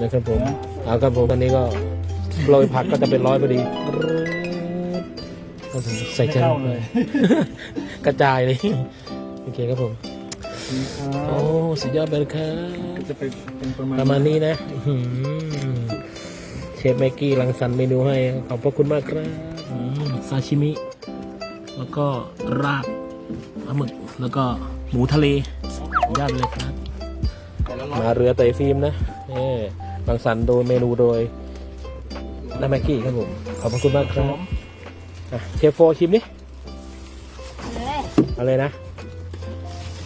นะครับผมเอาครับผมอันนี้ก็โรยผักก็จะเป็นร้อยพอดีครับผมใส่ไม่แค่เข้านั้นเลย กระจายเลยโอเคครับผมโอ้สุดยอดเลยครับจะเป็นเป็นประมาณประมาณนี้นะอื้อหือเชฟแม็กกี้รังสรรค์เมนูให้ ขอบพระคุณมากครับอืมซาชิมิ แล้วก็ราดปลาหมึก แล้วก็หมูทะเลสุดยอดเลยครับ มาเรือเตยฟิล์มนะเอ่ รังสรรค์โดยเมนูโดยน้าแม็กกี้ครับผม ขอบพระคุณมากครับอะเชฟโฟชิมนี่เลยเอาเลยนะ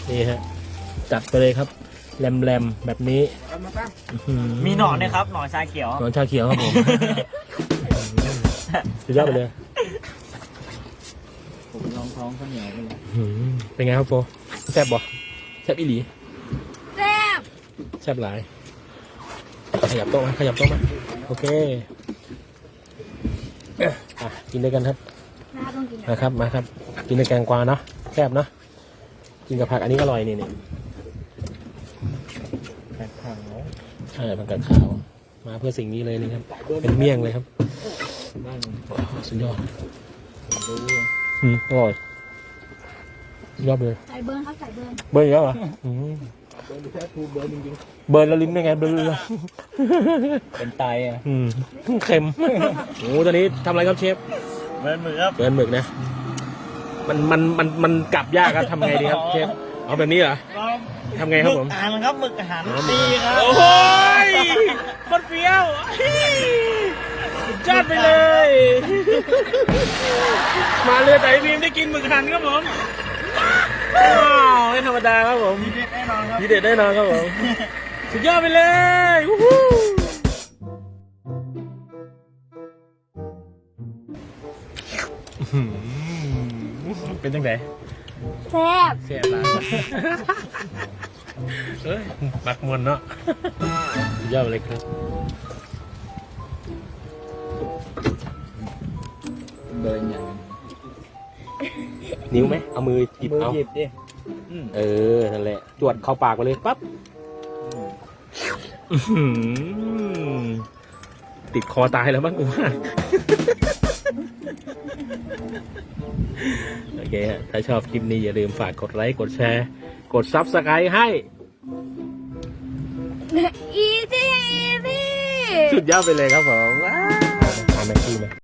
นี่ฮะ จัดไปเลยครับแรมๆ แบบนี้อื้อหืมีหนอนด้วยครับ หนอนชาเขียว หนอนชาเขียวครับผม สุดยอดไปเลย ผมลองท้องข้าวเหนียวไปเลยอื้อหือเป็นไงครับโฟแซ่บบ่แซ่บอีหลี แซ่บ แซ่บหลาย ขยับโต๊ะมาขยับโต๊ะมาโอเคอะกินด้วยกันครับน้าต้องกินมาครับมาครับ กินในแกงกวางเนาะแซ่บเนาะกินกับผักอันนี้ก็อร่อยนี่นี่แปดขาวใช่ผักกาดขาวมาเพื่อสิ่งนี้เลยนี่ครับ เป็นเมี่ยงเลยครับบ้านผมว้าวสุดยอดดูอืมอร่อยสุดยอดเลยใส่เบิร์นครับใส่เบิร์นเบิร์นอีกแล้วเหรออืม เบิร์นแค่ทูเบิร์นจริงเบิร์นแล้วลิ้นเป็นไงเบิร์นเลยๆเป็นไตอะอืมเค็มโอ้ตอนนี้ทำอะไรครับเชฟเบิร์นมือครับเบิร์นหมึกนะมันมันมันมันกลับยากครับทำไงดีครับเชฟเอาแบบนี้เหรอทำไงครับผมอ่านครับหมึกอาหารอ๋อหมึกดีครับโอ้โหยคนเฟี้ยวสุดยอดไปเลย มาเรือไต่บีมได้กินหมึกหันครับผมว้าว ไม่ธรรมดาครับผมมีเด็ดแน่นอนครับทีเด็ดแน่นอนครับผม สุดยอดไปเลยวู้ฮู้อื้อหือเป็นจังไงแซ่บเสียละเอ้ยปักมวนเนาะสุดยอดไปเลยครับเบิร์นอย่างนิ้วไหมเอามือหยิบมือเอาหยิบดิ อืม เออนั่นแหละจวดเข้าปากไปเลยปั๊บอื้อหือติดคอตายแล้วมั้งกูว่า โอเคฮะถ้าชอบคลิปนี้อย่าลืมฝากกดไลค์ กดแชร์ กดซับสไครต์ให้ อีซี่อีซี่ สุดยอดไปเลยครับผมว้าวทำแม็กซี่ไหม